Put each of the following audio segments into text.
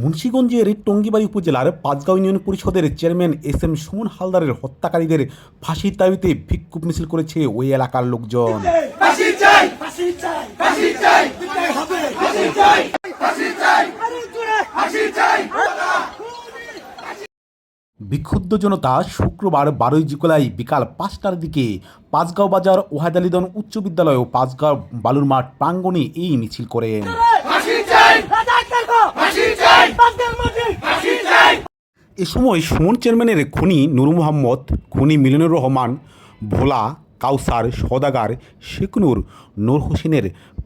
মুন্সীগঞ্জের টঙ্গিবাড়ি উপজেলার পাঁচগাঁও ইউনিয়ন পরিষদের চেয়ারম্যান এস এম সুমন হালদারের হত্যাকারীদের ফাঁসির দাবিতে বিক্ষোভ মিছিল করেছে ওই এলাকার লোকজন। বিক্ষুব্ধ জনতা শুক্রবার বারোই জুলাই বিকাল পাঁচটার দিকে পাঁচগাঁও বাজার ওহাদালিদন উচ্চ বিদ্যালয় ও পাঁচগাঁও বালুর মাঠ প্রাঙ্গণে এই মিছিল করেন। এ সময় সুমন চেয়ারম্যানের খুনি নূর মোহাম্মদ, খুনি মিলনুর রহমান, ভোলা, কাউসার সদাগার শেখনুর, নূর হোসেনের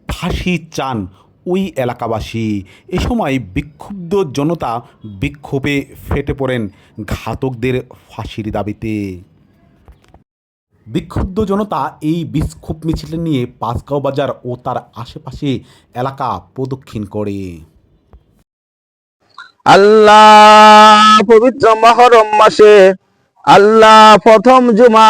ফাঁসি চান ওই এলাকাবাসী। এ সময় বিক্ষুব্ধ জনতা বিক্ষোভে ফেটে পড়েন ঘাতকদের ফাঁসির দাবিতে। বিক্ষুব্ধ জনতা এই বিক্ষোভ মিছিল নিয়ে পাঁচগাঁও বাজার ও তার আশেপাশে এলাকা প্রদক্ষিণ করে। আল্লাহ পবিত্র মহরম মাসে আল্লাহ প্রথম জুমা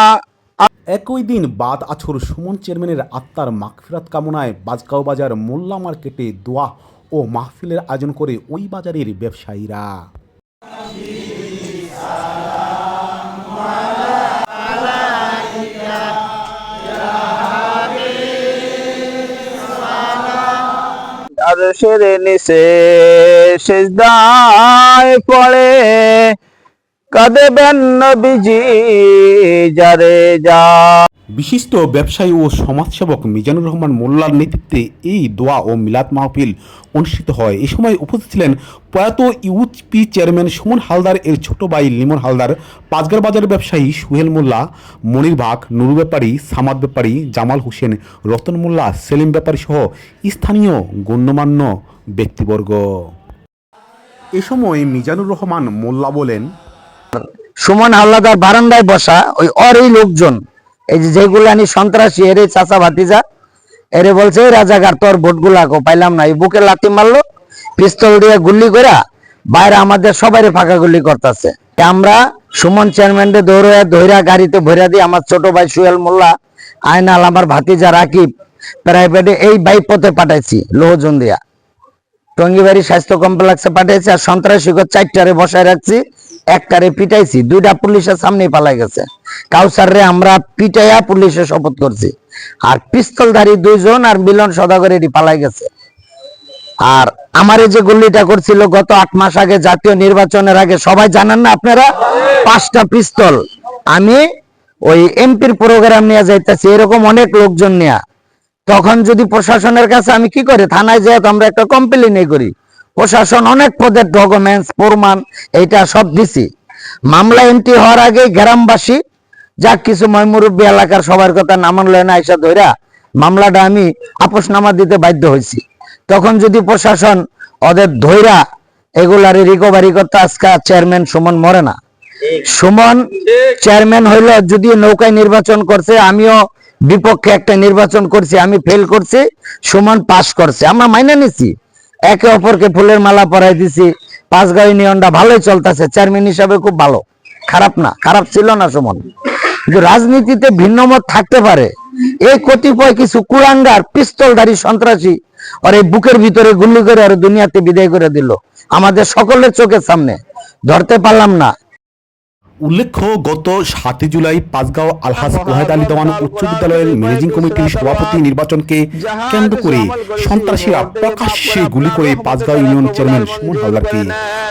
একই দিন বাদ আছর সুমন চেয়ারম্যানের আত্মার মাগফিরাত কামনায় বাজগাঁও বাজার মোল্লা মার্কেটে দোয়া ও মাহফিলের আয়োজন করে ওই বাজারের ব্যবসায়ীরা। আরশের নিচে সেজদায় পড়ে। কাঁদেবেন নবীজি, যারে যা। বিশিষ্ট ব্যবসায়ী ও সমাজসেবক মিজানুর রহমান মোল্লার নেতৃত্বে এই দোয়া ও মিলাদ মাহফিল অনুষ্ঠিত হয়। এ সময় উপস্থিত ছিলেন প্রয়াত ইউপি চেয়ারম্যান সুমন হালদার, এর ছোট ভাই লিমন হালদার, পাঁচগার বাজার ব্যবসায়ী সুহেল মোল্লা, মনির বাগ নুরু ব্যাপারী, সামাদ ব্যাপারী, জামাল হোসেন, রতন মোল্লা, সেলিম ব্যাপারী সহ স্থানীয় গণ্যমান্য ব্যক্তিবর্গ। এ সময় মিজানুর রহমান মোল্লা বলেন, সুমন হাওলাদার বারান্দায় বসা ওই অরই লোকজন, এই যে যেগুলো আনি সন্ত্রাসী, এরে চাচা ভাতিজা, এরে বলছে, "এই রাজাকার, তোর ভোট গুলাকো পাইলাম না। এই বুকে লাথি মারলো, পিস্তল দিয়ে গুল্লি কইরা বাইরে আমাদের সবাই ফাঁকা গুলি করতেছে। আমরা সুমন চেয়ারম্যানরে দৌড়ে ধৈরা গাড়িতে ভৈরা দিয়ে আমার ছোট ভাই সুহেল মোল্লা, আয়নাল আমার ভাতিজা রাকিব, প্রাইভেটে এই বাইক পথে পাঠাইছি লোহজন দিয়া। টঙ্গিবাড়ি স্বাস্থ্য কমপ্লেক্সে পাঠিয়েছি আর সন্ত্রাসীকে চারটারে বসায় রাখছি, একটারে পিটাইছি, দুইটা পুলিশের সামনে পালাই গেছে। কাউসার আমরা পিটাইয়া পুলিশে শপথ করছি। আর পিস্তলধারী দুইজন আর মিলন সদাগর এটি পালাই গেছে। আর আমার যে গুল্লিটা করছিল, গত আট মাস আগে জাতীয় নির্বাচনের আগে, সবাই জানেন না আপনারা? পাঁচটা পিস্তল। আমি ওই এমপির প্রোগ্রাম নিয়ে যাইতেছি, এরকম অনেক লোকজন নিয়ে। তখন যদি প্রশাসনের কাছে আমি কি করি? থানায় যেয়ে তো আমরা একটা কমপ্লেন করি। প্রশাসন অনেক পদের ডকুমেন্টস প্রমাণ এইটা সব দিছি। মামলা এন্ট্রি হওয়ার আগে গ্রামবাসী যাক কিছু ময়মুরব্বী এলাকার সবার কথা নামান লয় না আইসা ধইরা মামলাটা আমি আপোষনামা দিতে বাধ্য হয়েছি তখন যদি প্রশাসন ওদের ধইরা এগুলারে রিকভারি করতে আজকে চেয়ারম্যান সুমন মরে না। সুমন চেয়ারম্যান হইল যদি নৌকায় নির্বাচন করছে আমিও বিপক্ষে একটা নির্বাচন করছি, আমি ফেল করছি, সুমন পাস করছে। আমরা মাইনে নিছি। একে অপরকে ফুলের মালা পরাই দিছি। পাঁচগাঁও ইউনিয়নটা ভালোই চলতেছে চেয়ারম্যান হিসাবে খুব ভালো। খারাপ না, খারাপ ছিল না সুমন। কিন্তু রাজনীতিতে ভিন্ন মত থাকতে পারে। এই কতিপয় কিছু কুলাঙ্গার পিস্তলধারী সন্ত্রাসী, আর এই বুকের ভিতরে গুল্লি করে আর দুনিয়াতে বিদায় করে দিল। আমাদের সকলের চোখের সামনে। ধরতে পারলাম না। উল্লেখ্য গত সাতই জুলাই পাঁচগাঁও আলহাজ ওহেদ আলী দেওয়ান উচ্চ বিদ্যালয়ের ম্যানেজিং কমিটির সভাপতি নির্বাচনকে কেন্দ্র করে সন্ত্রাসীরা প্রকাশ্যে গুলি করে পাঁচগাঁও ইউনিয়ন চেয়ারম্যান সুমন হালদারকে।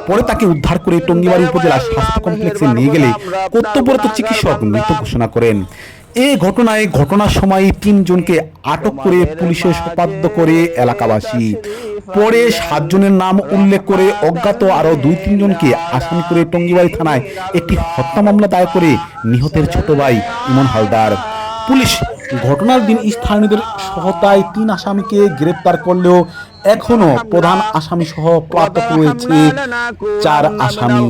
পরে তাকে উদ্ধার করে টঙ্গিবাড়ি উপজেলা স্বাস্থ্য কমপ্লেক্সে নিয়ে গেলে কর্তব্যরত চিকিৎসক মৃত ঘোষণা করেন। এ ঘটনায় ঘটনার সময় তিনজনকে আটক করে পুলিশে সোপাদ্য করে এলাকাবাসী। পরে সাতজনের নাম উল্লেখ করে অজ্ঞাত আরও দুই তিনজনকে আসামি করে টঙ্গিবাড়ি থানায় একটি হত্যা মামলা দায়ের করে নিহতের ছোট ভাই ইমন হালদার। পুলিশ ঘটনার দিন স্থানীয়দের সহায়তায় তিন আসামিকে গ্রেপ্তার করলেও এখনও প্রধান আসামি সহ পলাতক রয়েছে চার আসামি।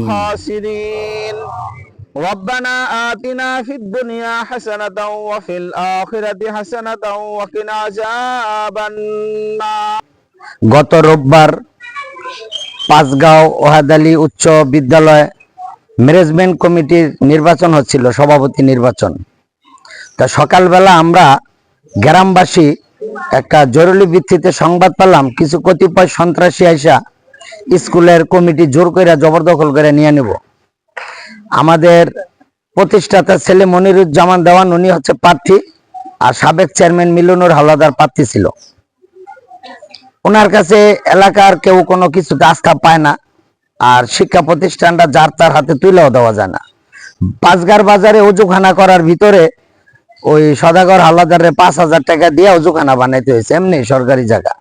ربنا آتنا في الدنيا حسنة وفي الآخرة حسنة وقنا عذاب النار গত রোববার পাঁচগাঁও ওহাদালি উচ্চ বিদ্যালয় ম্যানেজমেন্ট কমিটির নির্বাচন হচ্ছিল সভাপতি নির্বাচন তা সকালবেলা আমরা গ্রামবাসী একটা জরুরি ভিত্তিতে সংবাদ পেলাম কিছু কতিপয় সন্ত্রাসী আইসা স্কুলের কমিটি জোর করে জবরদখল করে নিয়ে নিব আমাদের প্রতিষ্ঠাতা ছেলে মনিরুজ্জামান দেওয়ান, উনি হচ্ছে প্রার্থী আর সাবেক চেয়ারম্যান মিলনুর হাওলাদার প্রার্থী ছিল। ওনার কাছে এলাকার কেউ কোনো কিছুতে আস্থা পায় না আর শিক্ষা প্রতিষ্ঠানটা যার তার হাতে তুলেও দেওয়া যায় না। পাঁচগার বাজারে অজুখানা করার ভিতরে ওই সদাগর হাওলাদারে পাঁচ হাজার টাকা দিয়ে অজুখানা বানাইতে হয়েছে, এমনি সরকারি জায়গা।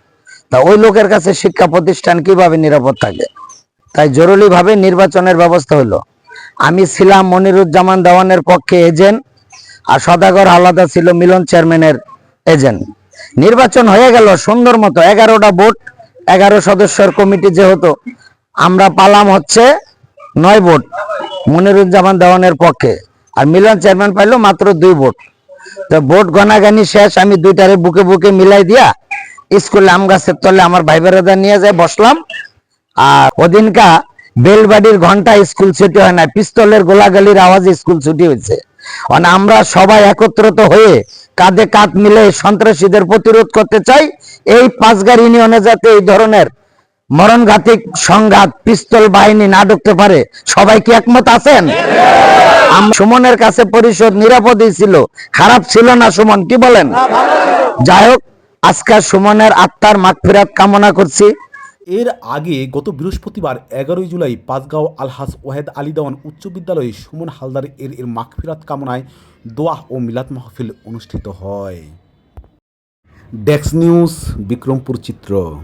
তা ওই লোকের কাছে শিক্ষা প্রতিষ্ঠান কীভাবে নিরাপদ থাকে? তাই জরুরি ভাবে নির্বাচনের ব্যবস্থা হলো আমি ছিলাম মনিরুজ্জামান দেওয়ানের পক্ষে এজেন্ট আর সদাগর আলাদা ছিল মিলন চেয়ারম্যানের এজেন্ট। নির্বাচন হয়ে গেল সুন্দর মতো, এগারোটা ভোট, এগারো সদস্যের কমিটি যেহেতু, আমরা পালাম হচ্ছে নয় ভোট মনিরুজ্জামান দেওয়ানের পক্ষে আর মিলন চেয়ারম্যান পাইলো মাত্র দুই ভোট। তো ভোট গণাগানি শেষ, আমি দুইটারে বুকে বুকে মিলাই দিয়া স্কুলে আম গাছের তলে আমার ভাই নিয়ে যায়, বসলাম। আর ওদিনকা বেলবাড়ির ঘণ্টা স্কুল ছুটি হয় না, পিস্তলের গোলাগালির আওয়াজে স্কুল ছুটি হয়েছে। আমরা সবাই একত্রিত হয়ে কাঁধে কাঁধ মিলে সন্ত্রাসীদের প্রতিরোধ করতে চাই। এই পাঁচগার ইউনিয়নে যাতে এই ধরনের মরণঘাতিক সংঘাত, পিস্তল বাহিনী না ঢুকতে পারে, সবাই কি একমত আছেন? সুমনের কাছে পরিষদ নিরাপদই ছিল, খারাপ ছিল না সুমন, কি বলেন? যাই হোক আজকাল সুমনের আত্মার মাগফিরাত কামনা করছি। এর আগে গত বৃহস্পতিবার এগারোই জুলাই পাঁচগাঁও আলহাস ওয়াহেদ আলী দেওয়ান উচ্চ বিদ্যালয়ে সুমন হালদার এর এর মাগফিরাত কামনায় দোয়া ও মিলাদ মাহফিল অনুষ্ঠিত হয়। ডেক্স নিউজ, বিক্রমপুর চিত্র।